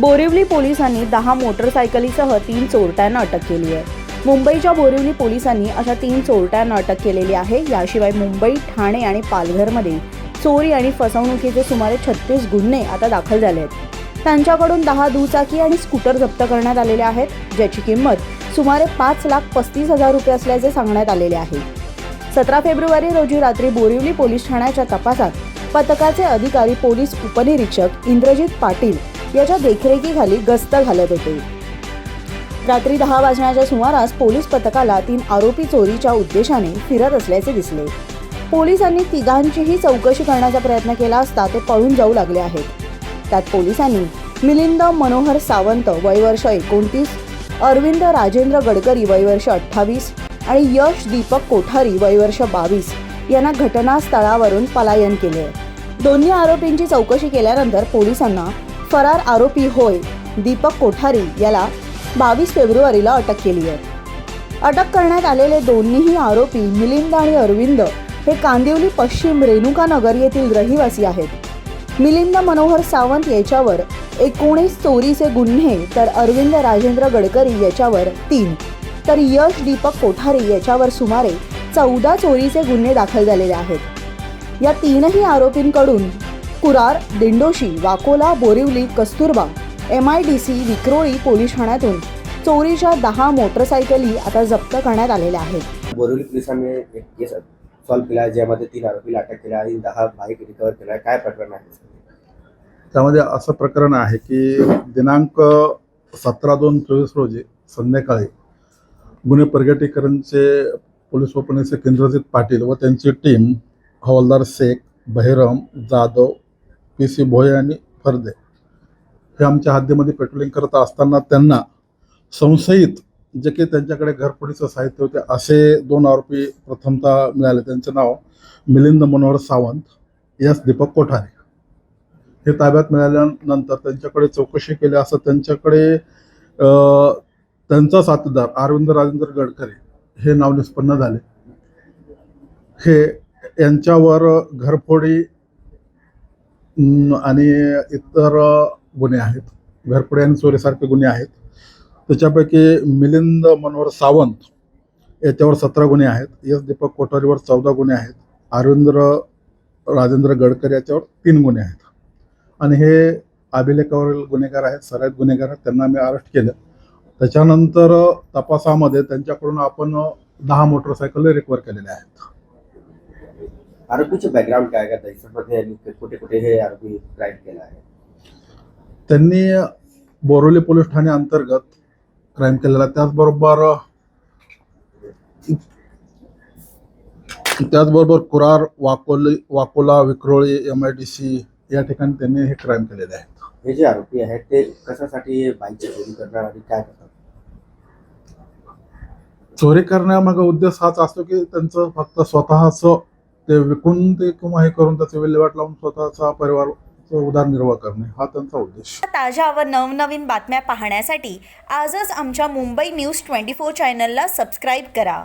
बोरिवली पोलिसांनी दहा मोटरसायकलीसह तीन चोरट्यांना अटक केली आहे. मुंबईच्या बोरिवली पोलिसांनी अशा तीन चोरट्यांना अटक केलेली आहे. याशिवाय मुंबई ठाणे आणि पालघरमध्ये चोरी आणि फसवणुकीचे सुमारे छत्तीस गुन्हे आता दाखल झाले आहेत. त्यांच्याकडून दहा दुचाकी आणि स्कूटर जप्त करण्यात आलेले आहेत ज्याची किंमत सुमारे पाच लाख पस्तीस हजार रुपये असल्याचे सांगण्यात आलेले आहे. सतरा फेब्रुवारी रोजी रात्री बोरिवली पोलीस ठाण्याच्या तपासात पथकाचे अधिकारी पोलीस उपनिरीक्षक इंद्रजित पाटील याच्या देखरेखीखाली गस्त घालत होते. रात्री दहा वाजण्याच्या सुमारास पोलीस पथकाला तीन आरोपी चोरीच्या उद्देशाने फिरत असल्याचे दिसले. पोलिसांनी तिघांचीही चौकशी करण्याचा प्रयत्न केला असता ते पळून जाऊ लागले आहेत. त्यात पोलिसांनी मिलिंद मनोहर सावंत वयवर्ष एकोणतीस अरविंद राजेंद्र गडकरी वयवर्ष अठ्ठावीस आणि यश दीपक कोठारी वयवर्ष बावीस यांना घटनास्थळावरून पलायन केले. दोन्ही आरोपींची चौकशी केल्यानंतर पोलिसांना फरार आरोपी होय. दीपक कोठारी याला बावीस फेब्रुवारीला अटक केली आहे. अटक करण्यात आलेले दोन्हीही आरोपी मिलिंद आणि अरविंद हे कांदिवली पश्चिम रेणुकानगर येथील रहिवासी आहेत. मिलिंद मनोहर सावंत याच्यावर एकोणीस चोरीचे गुन्हे तर अरविंद राजेंद्र गडकरी याच्यावर तीन तर यश दीपक कोठारी याच्यावर सुमारे चौदा चोरीचे गुन्हे दाखल झालेले आहेत. या तीनही आरोपींकडून Kurar Dindoshi Vakola Borivali Kasturba M I D C Vikhroli police ठाण्यातून चोरीच्या दहा मोटरसायकली आता जप्त करण्यात आलेल्या आहेत. बोरिवली पोलिसांनी एक केस सॉल्व्ह केला आहे ज्यामध्ये तीन आरोपीला अटक केला आणि दहा बाईक रिकवर केला आहे काय प्रकरण आहे? त्यामध्ये असं प्रकरण आहे की दिनांक सतरा दोन चोवीस रोजी संध्याकाळी गुन्हे प्रगटीकरणचे पोलीस उपनिरीक्षक इंद्रजित पाटील व त्यांची टीम हवालदार शेख बहिरम जाधव पी सी भोये आणि फर्दे हे आमच्या हद्दीमध्ये पेट्रोलिंग करत असताना त्यांना संशयित जे की त्यांच्याकडे घरफोडीचं साहित्य होते असे दोन आरोपी प्रथमतः मिळाले. त्यांचं नाव मिलिंद मनोहर सावंत यास दीपक कोठारे. हे ताब्यात मिळाल्यानंतर त्यांच्याकडे चौकशी केली असं त्यांच्याकडे त्यांचा साथीदार अरविंद राजेंद्र गडकरी हे नाव निष्पन्न झाले. हे यांच्यावर घरफोडी आणि इतर गुन्हे आहेत. घरपुडे आणि चोरीसारखे गुन्हे आहेत. त्याच्यापैकी मिलिंद मनोहर सावंत याच्यावर सतरा गुन्हे आहेत. यस दीपक कोठारीवर चौदा गुन्हे आहेत. अरविंद्र राजेंद्र गडकरी याच्यावर तीन गुन्हे आहेत. आणि हे अभिलेखावरील गुन्हेगार आहेत सराईत गुन्हेगार आहेत. त्यांना मी अरेस्ट केलं. त्याच्यानंतर तपासामध्ये त्यांच्याकडून आपण दहा मोटरसायकल रिकवर केलेल्या आहेत. आरोपीचे बॅकग्राऊंड काय का त्याच्यामध्ये यांनी कुठे कुठे हे आरोपी क्राईम केला आहे? त्यांनी बोरोली पोलीस ठाणे अंतर्गत क्राईम केलेला. त्याचबरोबर त्याचबरोबर Kurar Vakoli Vakola Vikhroli M I D C या ठिकाणी त्यांनी हे क्राईम केलेले आहेत. हे जे आरोपी आहेत ते कशासाठी बाईकची चोरी करणार आणि काय करतात? चोरी करण्यामागे उद्देश हाच असतो की त्यांचं फक्त स्वतःच ते विकून ते किंवा हे करून त्याचे विल्हेवाट लावून स्वतःचा परिवार उदरनिर्वाह करणे हा त्यांचा उद्देश. ताज्या व नवनवीन बातम्या पाहण्यासाठी आजच आमच्या मुंबई न्यूज ट्वेंटी फोर चॅनलला सबस्क्राईब करा.